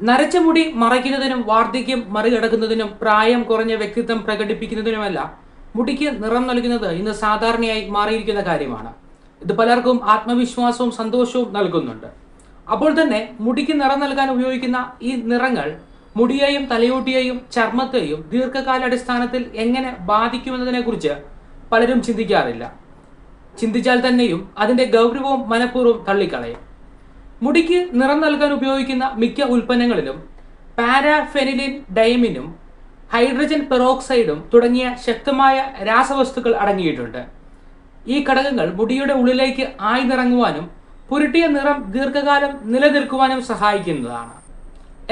നരച്ച മുടി മറയ്ക്കുന്നതിനും വാർദ്ധക്യം മറികടക്കുന്നതിനും പ്രായം കുറഞ്ഞ വ്യക്തിത്വം പ്രകടിപ്പിക്കുന്നതിനുമല്ല മുടിക്ക് നിറം നൽകുന്നത് ഇന്ന് സാധാരണയായി മാറിയിരിക്കുന്ന കാര്യമാണ്. ഇത് പലർക്കും ആത്മവിശ്വാസവും സന്തോഷവും നൽകുന്നുണ്ട്. അപ്പോൾ തന്നെ മുടിക്ക് നിറം നൽകാൻ ഉപയോഗിക്കുന്ന ഈ നിറങ്ങൾ മുടിയെയും തലയോട്ടിയെയും ചർമ്മത്തെയും ദീർഘകാലാടിസ്ഥാനത്തിൽ എങ്ങനെ ബാധിക്കുമെന്നതിനെക്കുറിച്ച് പലരും ചിന്തിക്കാറില്ല. ചിന്തിച്ചാൽ തന്നെയും അതിന്റെ ഗൗരവവും മനഃപൂർവം തള്ളിക്കളയും. മുടിക്ക് നിറം നൽകാൻ ഉപയോഗിക്കുന്ന മിക്ക ഉൽപ്പന്നങ്ങളിലും പാരാഫെനിലിൻ ഡൈമിനും ഹൈഡ്രജൻ പെറോക്സൈഡും തുടങ്ങിയ ശക്തമായ രാസവസ്തുക്കൾ അടങ്ങിയിട്ടുണ്ട്. ഈ ഘടകങ്ങൾ മുടിയുടെ ഉള്ളിലേക്ക് ആഴ്ന്നിറങ്ങുവാനും പുരുട്ടിയ നിറം ദീർഘകാലം നിലനിൽക്കുവാനും സഹായിക്കുന്നതാണ്.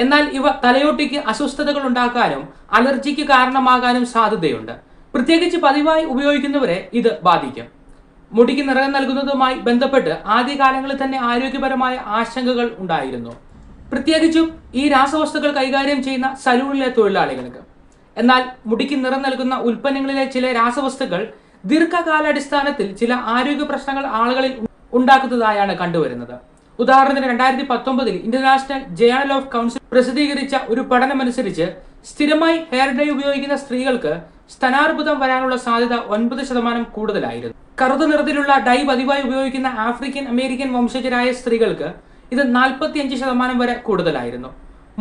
എന്നാൽ ഇവ തലയോട്ടിക്ക് അസ്വസ്ഥതകൾ ഉണ്ടാക്കാനും അലർജിക്ക് കാരണമാകാനും സാധ്യതയുണ്ട്. പ്രത്യേകിച്ച് പതിവായി ഉപയോഗിക്കുന്നവരെ ഇത് ബാധിക്കും. മുടിക്ക് നിറം നൽകുന്നതുമായി ബന്ധപ്പെട്ട് ആദ്യകാലങ്ങളിൽ തന്നെ ആരോഗ്യപരമായ ആശങ്കകൾ ഉണ്ടായിരുന്നു. പ്രത്യേകിച്ചും ഈ രാസവസ്തുക്കൾ കൈകാര്യം ചെയ്യുന്ന സലൂണിലെ തൊഴിലാളികൾക്ക്. എന്നാൽ മുടിക്ക് നിറം നൽകുന്ന ഉൽപ്പന്നങ്ങളിലെ ചില രാസവസ്തുക്കൾ ദീർഘകാലാടിസ്ഥാനത്തിൽ ചില ആരോഗ്യ പ്രശ്നങ്ങൾ ആളുകളിൽ ഉണ്ടാക്കുന്നതായാണ് കണ്ടുവരുന്നത്. ഉദാഹരണത്തിന് രണ്ടായിരത്തി പത്തൊമ്പതിൽ ഇന്റർനാഷണൽ ജേണൽ ഓഫ് കൗൺസിൽ പ്രസിദ്ധീകരിച്ച ഒരു പഠനമനുസരിച്ച് സ്ഥിരമായി ഹെയർ ഡൈ ഉപയോഗിക്കുന്ന സ്ത്രീകൾക്ക് സ്തനാർബുദം വരാനുള്ള സാധ്യത ഒൻപത് ശതമാനം കൂടുതലായിരുന്നു. കറുത്ത നിറത്തിലുള്ള ഡൈ പതിവായി ഉപയോഗിക്കുന്ന ആഫ്രിക്കൻ അമേരിക്കൻ വംശജരായ സ്ത്രീകൾക്ക് ഇത് നാൽപ്പത്തിയഞ്ച് ശതമാനം വരെ കൂടുതലായിരുന്നു.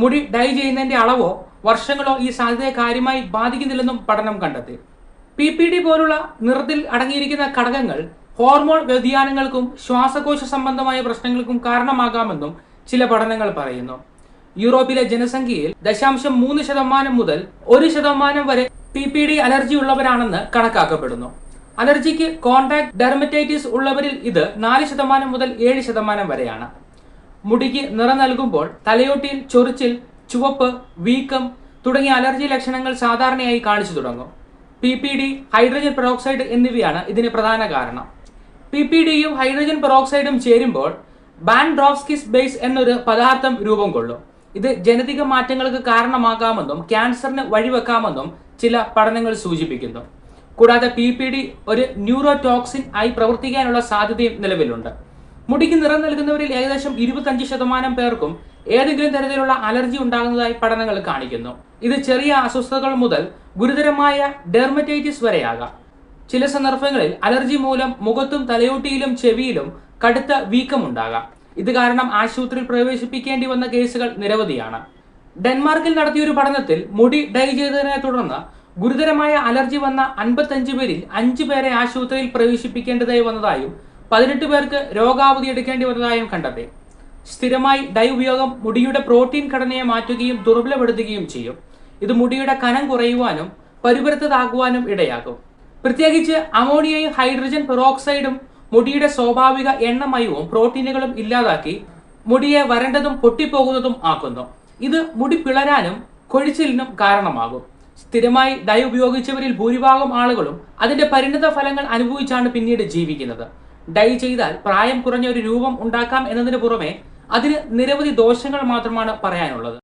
മുടി ഡൈ ചെയ്യുന്നതിന്റെ അളവോ വർഷങ്ങളോ ഈ സാധ്യതയെ കാര്യമായി ബാധിക്കുന്നില്ലെന്നും പഠനം കണ്ടെത്തി. പി പി ഡി പോലുള്ള നിറത്തിൽ അടങ്ങിയിരിക്കുന്ന ഘടകങ്ങൾ ഹോർമോൺ വ്യതിയാനങ്ങൾക്കും ശ്വാസകോശ സംബന്ധമായ പ്രശ്നങ്ങൾക്കും കാരണമാകാമെന്നും ചില പഠനങ്ങൾ പറയുന്നു. യൂറോപ്പിലെ ജനസംഖ്യയിൽ ദശാംശം മൂന്ന് ശതമാനം മുതൽ ഒരു ശതമാനം വരെ പി പി ഡി അലർജി ഉള്ളവരാണെന്ന് കണക്കാക്കപ്പെടുന്നു. അലർജിക്ക് കോൺടാക്ട് ഡെർമറ്റൈറ്റിസ് ഉള്ളവരിൽ ഇത് നാല് ശതമാനം മുതൽ ഏഴ് ശതമാനം വരെയാണ്. മുടിക്ക് നിറം നൽകുമ്പോൾ തലയോട്ടിയിൽ ചൊറിച്ചിൽ ചുവപ്പ് വീക്കം തുടങ്ങിയ അലർജി ലക്ഷണങ്ങൾ സാധാരണയായി കാണിച്ചു തുടങ്ങും. P P D hydrogen peroxide എന്നിവയാണ് ഇതിന് പ്രധാന കാരണം. പി പി ഡിയും ഹൈഡ്രജൻ പെറോക്സൈഡും ചേരുമ്പോൾ ബാൻഡ്രോസ്കിസ് ബേസ് എന്നൊരു പദാർത്ഥം രൂപം കൊള്ളും. ഇത് ജനിതക മാറ്റങ്ങൾക്ക് കാരണമാകാമെന്നും ക്യാൻസറിന് വഴിവെക്കാമെന്നും ചില പഠനങ്ങൾ സൂചിപ്പിക്കുന്നു. കൂടാതെ പി പി ഡി ഒരു ന്യൂറോ ടോക്സിൻ ആയി പ്രവർത്തിക്കാനുള്ള സാധ്യതയും നിലവിലുണ്ട്. മുടിക്ക് നിറം നൽകുന്നവരിൽ ഏകദേശം ഇരുപത്തഞ്ച് ശതമാനം പേർക്കും ഏതെങ്കിലും തരത്തിലുള്ള അലർജി ഉണ്ടാകുന്നതായി പഠനങ്ങൾ കാണിക്കുന്നു. ഇത് ചെറിയ അസ്വസ്ഥതകൾ മുതൽ ഗുരുതരമായ ഡെർമറ്റൈറ്റിസ് വരെയാകാം. ചില സന്ദർഭങ്ങളിൽ അലർജി മൂലം മുഖത്തും തലയോട്ടിയിലും ചെവിയിലും കടുത്ത വീക്കമുണ്ടാകാം. ഇത് കാരണം ആശുപത്രിയിൽ പ്രവേശിപ്പിക്കേണ്ടി വന്ന കേസുകൾ നിരവധിയാണ്. ഡെൻമാർക്കിൽ നടത്തിയ ഒരു പഠനത്തിൽ മുടി ഡൈ ചെയ്തതിനെ തുടർന്ന് ഗുരുതരമായ അലർജി വന്ന അൻപത്തഞ്ച് പേരിൽ അഞ്ചു പേരെ ആശുപത്രിയിൽ പ്രവേശിപ്പിക്കേണ്ടതായി വന്നതായും പതിനെട്ട് പേർക്ക് രോഗാവധി എടുക്കേണ്ടി വന്നതായും കണ്ടെത്തി. സ്ഥിരമായി ഡൈ ഉപയോഗം മുടിയുടെ പ്രോട്ടീൻ ഘടനയെ മാറ്റുകയും ദുർബലപ്പെടുത്തുകയും ചെയ്യും. ഇത് മുടിയുടെ കനം കുറയുവാനും പരുപരത്തതാകുവാനും ഇടയാക്കും. പ്രത്യേകിച്ച് അമോണിയയും ഹൈഡ്രജൻ പെറോക്സൈഡും മുടിയുടെ സ്വാഭാവിക എണ്ണമയവും പ്രോട്ടീനുകളും ഇല്ലാതാക്കി മുടിയെ വരണ്ടതും പൊട്ടിപ്പോകുന്നതും ആക്കുന്നു. ഇത് മുടി പിളരാനും കൊഴിച്ചിലിനും കാരണമാകും. സ്ഥിരമായി ഡൈ ഉപയോഗിച്ചവരിൽ ഭൂരിഭാഗം ആളുകളും അതിന്റെ പരിണിത ഫലങ്ങൾ അനുഭവിച്ചാണ് പിന്നീട് ജീവിക്കുന്നത്. ഡൈ ചെയ്താൽ പ്രായം കുറഞ്ഞ ഒരു രൂപം ഉണ്ടാക്കാം എന്നതിന് പുറമെ അതിന് നിരവധി ദോഷങ്ങൾ മാത്രമാണ് പറയാനുള്ളത്.